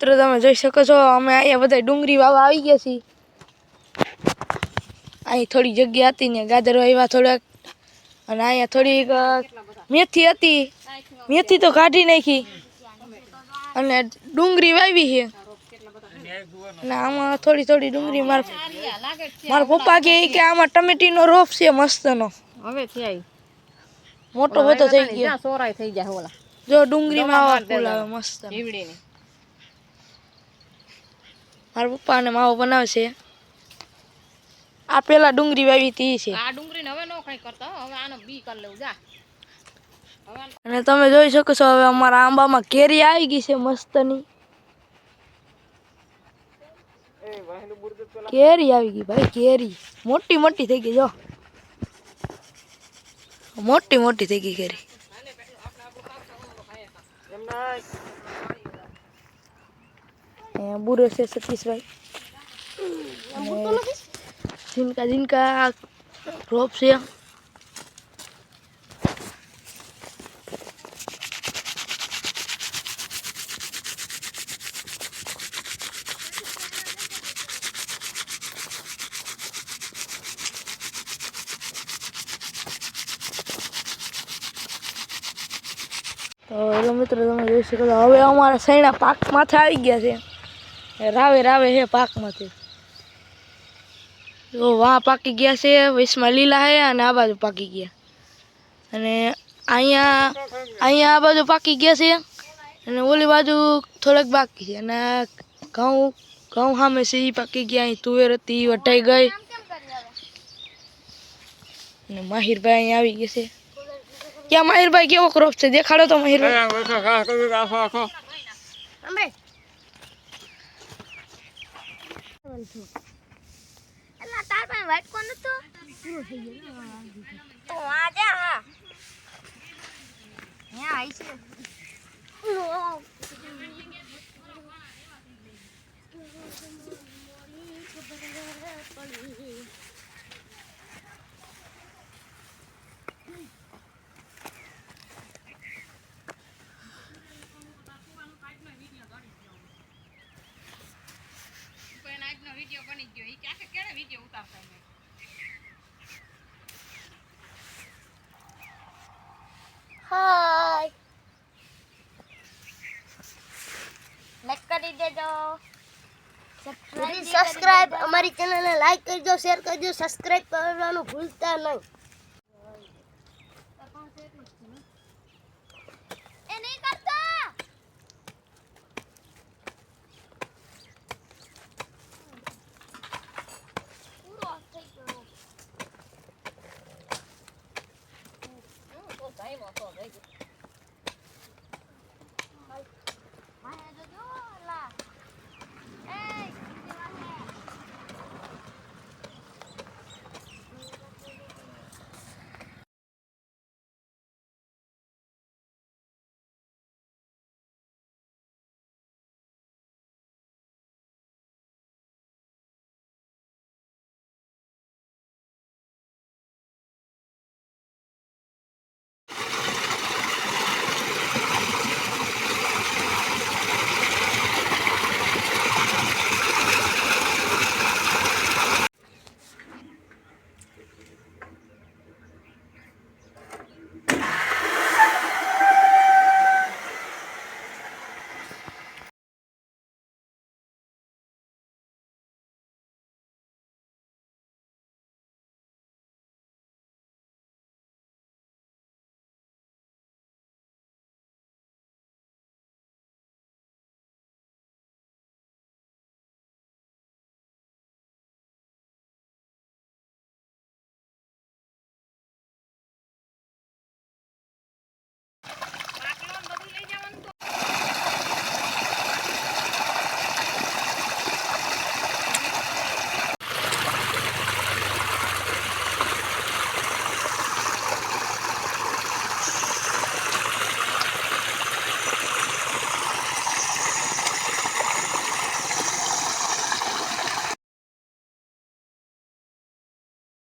મિત્રો તમે જોઈ શકો છો અમે અહીંયા બધા ડુંગળી વાવા આવી ગયા છીએ. અહીં થોડી જગ્યા હતી ને ગાજર વાવ્યા થોડાક. અને અહીંયા થોડીક મેથી હતી. મેથી તો કાઢી નાખી. અને ડુંગળી વાવી છે. અને આમાં થોડી થોડી ડુંગળી માર મારા પપ્પા કહે કે આમાં ટમેટીનો રોપ છે મસ્તનો. હવે થઈ મોટો બધો થઈ ગયો. સોરાય થઈ જાય ઓલા. જો ડુંગળીમાં આવા ફૂલ આવે મસ્ત. મારા પપ્પા અને માવો બનાવે છે આ પેલા ડુંગળી વાવી હતી છે. આ ડુંગળી હવે નો કઈ કરતો હવે આનો બી કરી લેવું જા. અને તમે જોઈ શકો છો હવે અમારા આંબામાં કેરી આવી ગઈ છે મસ્તની. કેરી આવી ગઈ ભાઈ કેરી. મોટી મોટી થઈ ગઈ જો. મોટી મોટી થઈ ગઈ કેરી. અહીંયા બુરો છે સતીશભાઈ. જીનકા જીનકા રોપ છે. તો મિત્રો તમે જોઈ શકો હવે અમારા સૈણા પાક માથે આવી ગયા છે. રાવે રાવે હે પાકમાંથી. જો વાં પાકી ગયા છે વૈશમાં લીલા હે અને આ બાજુ પાકી ગયા. અને અહીંયા અહીંયા આ બાજુ પાકી ગયા છે અને ઓલી બાજુ થોડાક બાકી છે. અને ઘઉં ઘઉં સામે છે એ પાકી ગયા અહીં તુવેર હતી વટાઈ ગઈ. અને માહિરભાઈ અહીંયા આવી ગયા છે. ક્યાં માહિરભાઈ કેવો ક્રોપ છે? દેખાડો તો માહિરભાઈ. એલા તાર પાસે વાઇટ કોણ હતો? પૂરો થઈ ગયો તો આ જા હા. હે આઈ છે. કોઈ હાય લાઈક કરી દેજો. સબસ્ક્રાઇબ અમારી ચેનલને લાઈક કરજો શેર કરજો સબસ્ક્રાઇબ કરવાનું ભૂલતા નહીં.